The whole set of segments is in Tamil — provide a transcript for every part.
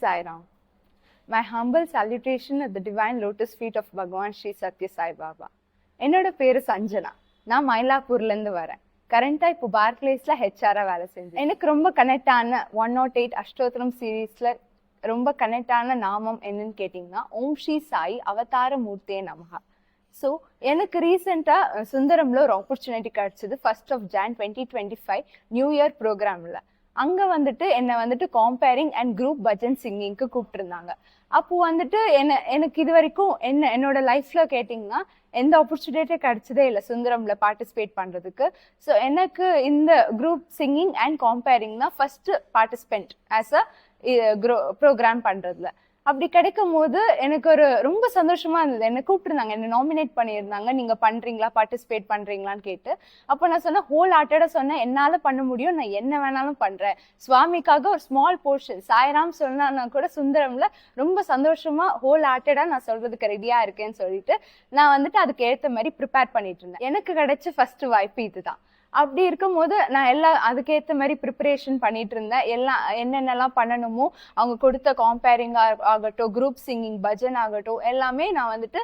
Sai Ram. My humble salutation at the divine lotus feet of Bhagwan Sri Satya Sai Baba. என்னோட பேரு சஞ்சனா. நான் மயிலாப்பூர்லேருந்து வரேன். கரண்டாக இப்போ பார்க்லேஸில் ஹெச்ஆராக வேலை செஞ்சேன். எனக்கு ரொம்ப கனெக்ட் ஆன ஒன் நாட் எயிட் அஷ்டோத்திரம் சீரீஸில் ரொம்ப கனெக்ட் ஆன நாமம் என்னன்னு கேட்டிங்கன்னா ஓம் ஸ்ரீ சாய் அவதார மூர்த்தே நமகா ஸோ எனக்கு ரீசெண்டாக சுந்தரமில் ஒரு ஆப்பர்ச்சுனிட்டி கிடச்சிது. First of Jan twenty twenty five new year ப்ரோக்ராமில் அங்கே வந்துட்டு என்னை வந்துட்டு காம்பேரிங் அண்ட் குரூப் பஜன் சிங்கிங்க்கு கூப்பிட்டுருந்தாங்க. அப்போ வந்துட்டு என்ன எனக்கு இது வரைக்கும் என்ன என்னோட லைஃப்பில் கேட்டிங்கன்னா எந்த ஆப்பர்ச்சுனிட்டியும் கிடைச்சதே இல்லை சுந்தரமில் பார்ட்டிசிபேட் பண்ணுறதுக்கு ஸோ எனக்கு இந்த குரூப் சிங்கிங் அண்ட் காம்பேரிங் தான் first participant as a program பண்ணுறதுல அப்படி கிடைக்கும் போது எனக்கு ஒரு ரொம்ப சந்தோஷமா இருந்தது. என்ன கூப்பிட்டுருந்தாங்க என்ன நாமினேட் பண்ணியிருந்தாங்க. நீங்க பண்றீங்களா? பார்ட்டிசிபேட் பண்றீங்களான்னு கேட்டு. அப்போ நான் சொன்னேன் ஹோல் ஹார்ட்டடா சொன்னேன் என்னால பண்ண முடியும் நான் என்ன வேணாலும் பண்றேன். சுவாமிக்காக ஒரு ஸ்மால் போர்ஷன் சாய்ராம் சொன்னா கூட சுந்தரம்ல ரொம்ப சந்தோஷமா ஹோல் ஹார்ட்டடா நான் சொல்றதுக்கு ரெடியா இருக்கேன்னு சொல்லிட்டு நான் வந்துட்டு அதுக்கு ஏற்ற மாதிரி ப்ரிப்பேர் பண்ணிட்டு இருந்தேன். எனக்கு கிடைச்ச ஃபர்ஸ்ட் வாய்ப்பு இதுதான். அப்படி இருக்கும்போது நான் எல்லாம் அதுக்கேற்ற மாதிரி ப்ரிப்பரேஷன் பண்ணிட்டு இருந்தேன். எல்லாம் என்னென்னலாம் பண்ணணுமோ அவங்க கொடுத்த காம்பேரிங்காக ஆகட்டும் குரூப் சிங்கிங் பஜன் ஆகட்டும் எல்லாமே நான் வந்துட்டு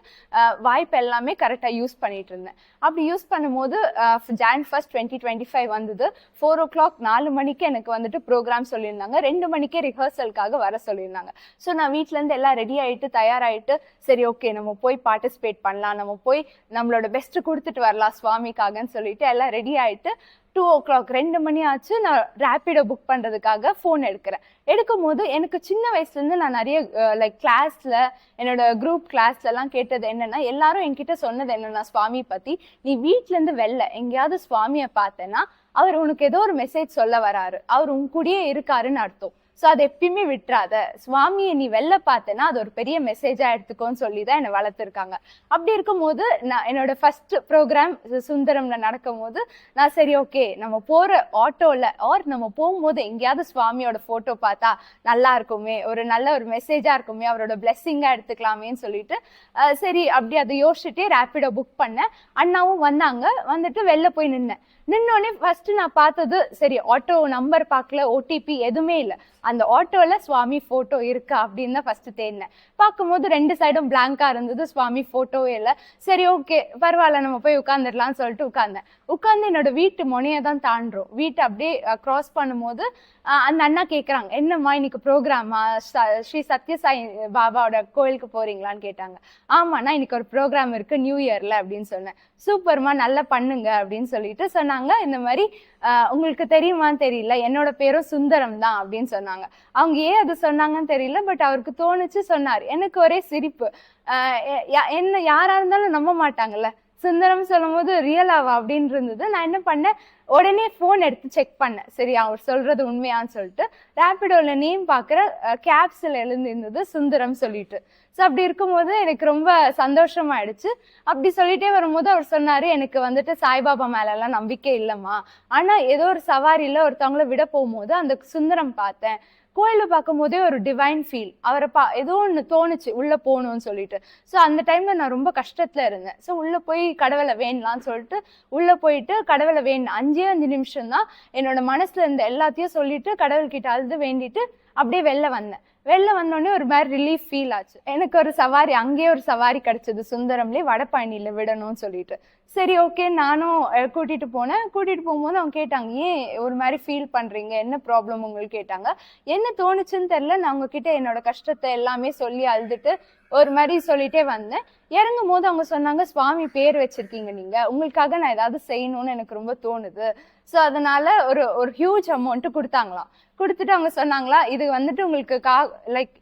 வாய்ப்பு எல்லாமே கரெக்டாக யூஸ் பண்ணிட்டு இருந்தேன். அப்படி யூஸ் பண்ணும்போது Jan first twenty twenty five வந்தது. ஃபோர் ஓ கிளாக் நாலு மணிக்கு எனக்கு வந்துட்டு ப்ரோக்ராம் சொல்லியிருந்தாங்க. ரெண்டு மணிக்கே ரிஹர்சலுக்காக வர சொல்லியிருந்தாங்க. ஸோ நான் வீட்டிலேருந்து எல்லாம் ரெடி ஆகிட்டு தயாராகிட்டு சரி ஓகே நம்ம போய் பார்ட்டிசிபேட் பண்ணலாம். நம்ம போய் நம்மளோட பெஸ்ட்டு கொடுத்துட்டு வரலாம் சுவாமிக்காகன்னு சொல்லிட்டு எல்லாம் ரெடி ஆகிட்டு ஆகிட்டு டூ ஓ கிளாக் ரெண்டு மணி ஆச்சு. நான் ரேப்பிடோ புக் பண்ணுறதுக்காக ஃபோன் எடுக்கிறேன். எடுக்கும் போது எனக்கு சின்ன வயசுலேருந்து நான் நிறைய லைக் கிளாஸில் என்னோட குரூப் கிளாஸ்லலாம் கேட்டது என்னென்னா எல்லாரும் என்கிட்ட சொன்னது என்னென்னா சுவாமி பற்றி நீ வீட்டிலேருந்து வெளில எங்கேயாவது சுவாமியை பார்த்தேன்னா அவர் உனக்கு ஏதோ ஒரு மெசேஜ் சொல்ல வராரு. அவர் உன் கூடயே இருக்காருன்னு அர்த்தம். ஸோ அதை எப்பயுமே விட்டுறாத. சுவாமியை நீ வெளில பார்த்தேன்னா அது ஒரு பெரிய மெசேஜாக எடுத்துக்கோன்னு சொல்லி தான் என்னை வளர்த்துருக்காங்க. அப்படி இருக்கும்போது நான் என்னோட ஃபர்ஸ்ட் ப்ரோக்ராம் சுந்தரம்ல நடக்கும் போது நான் சரி ஓகே நம்ம போகிற ஆட்டோவில் ஆர் நம்ம போகும்போது எங்கேயாவது சுவாமியோட ஃபோட்டோ பார்த்தா நல்லா இருக்குமே ஒரு நல்ல ஒரு மெசேஜாக இருக்குமே அவரோட பிளெஸ்ஸிங்காக எடுத்துக்கலாமேன்னு சொல்லிட்டு சரி அப்படி அதை யோசிச்சுட்டே ரேப்பிடோ புக் பண்ணேன். அண்ணாவும் வந்தாங்க வந்துட்டு வெளில போய் நின்னேன். நின்னோடனே ஃபர்ஸ்ட் நான் பார்த்தது சரி ஆட்டோ நம்பர் பார்க்கல ஓடிபி எதுவுமே இல்லை. அந்த ஆட்டோவில் சுவாமி ஃபோட்டோ இருக்கா அப்படின்னு தான் ஃபஸ்ட்டு தேடினேன். பார்க்கும்போது ரெண்டு சைடும் பிளாங்காக இருந்தது சுவாமி ஃபோட்டோவே இல்லை. சரி ஓகே பரவாயில்ல நம்ம போய் உட்காந்துடலாம்னு சொல்லிட்டு உட்காந்தேன் உட்காந்து என்னோட வீட்டு முனையை தான் தாண்டுறோம். வீட்டை அப்படியே க்ராஸ் பண்ணும்போது அந்த அண்ணா கேட்குறாங்க என்னம்மா இன்னைக்கு ப்ரோக்ராமா ஸ்ரீ சத்யசாய் பாபாவோட கோயிலுக்கு போகிறீங்களான்னு கேட்டாங்க. ஆமாண்ணா இன்னைக்கு ஒரு ப்ரோக்ராம் இருக்குது நியூ இயரில் அப்படின்னு சொன்னேன். சூப்பர்மா நல்லா பண்ணுங்க அப்படின்னு சொல்லிட்டு சொன்னாங்க. இந்த மாதிரி உங்களுக்கு தெரியுமான்னு தெரியல என்னோட பேரும் சுந்தரம் தான் அப்படின்னு சொன்னாங்க. அவங்க ஏன் அது சொன்னாங்கன்னு தெரியல பட் அவருக்கு தோணுச்சு சொன்னார். எனக்கு ஒரே சிரிப்பு. என்ன யாரா இருந்தாலும் நம்ப மாட்டாங்கல்ல. சுந்தரம் சொல்லும் போது ரியலாவா அப்படின்னு இருந்தது. நான் என்ன பண்ணேன்? உடனே ஃபோன் எடுத்து செக் பண்ணேன். சரி அவர் சொல்றது உண்மையான்னு சொல்லிட்டு ரேப்பிடோல நேம் பார்க்குற கேப்ஸில் எழுந்திருந்தது சுந்தரம் சொல்லிட்டு. ஸோ அப்படி இருக்கும்போது எனக்கு ரொம்ப சந்தோஷமாயிடுச்சு. அப்படி சொல்லிட்டே வரும்போது அவர் சொன்னார் எனக்கு வந்துட்டு சாய்பாபா மேலெல்லாம் நம்பிக்கை இல்லைம்மா. ஆனால் ஏதோ ஒரு சவாரியில் ஒருத்தவங்கள விட போகும்போது அந்த சுந்தரம் பார்த்தேன். கோயிலில் பார்க்கும் போதே ஒரு டிவைன் ஃபீல் அவரை பா ஏதோ ஒன்று தோணுச்சு உள்ளே போகணும்னு சொல்லிட்டு. ஸோ அந்த டைமில் நான் ரொம்ப கஷ்டத்தில் இருந்தேன். ஸோ உள்ளே போய் கடவுளை வேணலான்னு சொல்லிட்டு உள்ளே போயிட்டு கடவுளை வேணும் அஞ்சே அஞ்சு நிமிஷம் தான் என்னோட மனசில் இருந்த எல்லாத்தையும் சொல்லிட்டு கடவுள்கிட்ட அழுது வேண்டிட்டு அப்படியே வெளில வந்தேன். வெளில வந்தோடனே ஒரு மாதிரி ரிலீஃப் ஃபீல் ஆச்சு. எனக்கு ஒரு சவாரி அங்கேயே ஒரு சவாரி கிடைச்சது. சுந்தரம்லேயே வடபழனியில் விடணும்னு சொல்லிட்டு. சரி ஓகே நானும் கூட்டிகிட்டு போனேன். கூட்டிகிட்டு போகும்போது அவங்க கேட்டாங்க ஏன் ஒரு மாதிரி ஃபீல் பண்ணுறீங்க என்ன ப்ராப்ளம் உங்களுக்கு கேட்டாங்க. என்ன தோணுச்சுன்னு தெரில நான் உங்ககிட்ட என்னோட கஷ்டத்தை எல்லாமே சொல்லி அழுதுட்டு ஒரு மாதிரி சொல்லிட்டே வந்தேன். இறங்கும் போது அவங்க சொன்னாங்க சுவாமி பேர் வச்சிருக்கீங்க நீங்க. உங்களுக்காக நான் ஏதாவது செய்யணும்னு எனக்கு ரொம்ப தோணுது. ஸோ அதனால ஒரு ஒரு ஹியூஜ் அமௌண்ட்டு கொடுத்தாங்களாம். கொடுத்துட்டு அவங்க சொன்னாங்களா இது வந்துட்டு உங்களுக்கு கா லைக்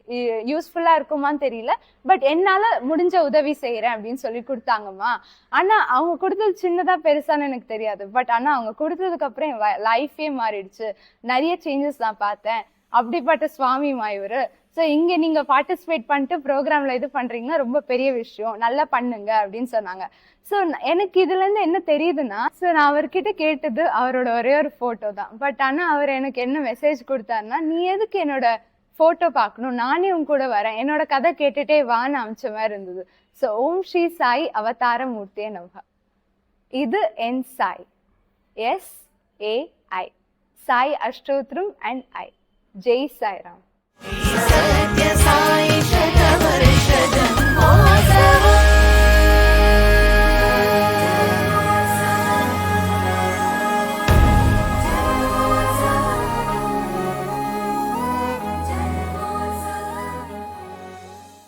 யூஸ்ஃபுல்லாக இருக்குமான்னு தெரியல. பட் என்னால் முடிஞ்ச உதவி செய்கிறேன் அப்படின்னு சொல்லி கொடுத்தாங்கம்மா. ஆனால் அவங்க கொடுத்தது சின்னதாக பெருசான்னு எனக்கு தெரியாது. பட் ஆனால் அவங்க கொடுத்ததுக்கப்புறம் என் லைஃபே மாறிடுச்சு. நிறைய சேஞ்சஸ் நான் பார்த்தேன். அப்படிப்பட்ட சுவாமி மாயூர் ஸோ இங்கே நீங்கள் பார்ட்டிசிபேட் பண்ணிட்டு ப்ரோக்ராமில் இது பண்ணுறீங்கன்னா ரொம்ப பெரிய விஷயம். நல்லா பண்ணுங்க அப்படின்னு சொன்னாங்க. ஸோ எனக்கு இதுலேருந்து என்ன தெரியுதுன்னா ஸோ நான் அவர்கிட்ட கேட்டது அவரோட ஒரே ஒரு ஃபோட்டோ தான். பட் ஆனால் அவர் எனக்கு என்ன மெசேஜ் கொடுத்தாருன்னா நீ எதுக்கு என்னோட ஃபோட்டோ பார்க்கணும்? நானே உன் கூட வரேன். என்னோட கதை கேட்டுட்டே வான்னு அமிச்ச மாதிரி இருந்தது. ஸோ ஓம் ஸ்ரீ சாய் அவதார மூர்த்தியே நவா இது என் Sai. S A I Sai அஷ்டோத்ரம் and I Jai Sairam. द्य साइ वर्ष जन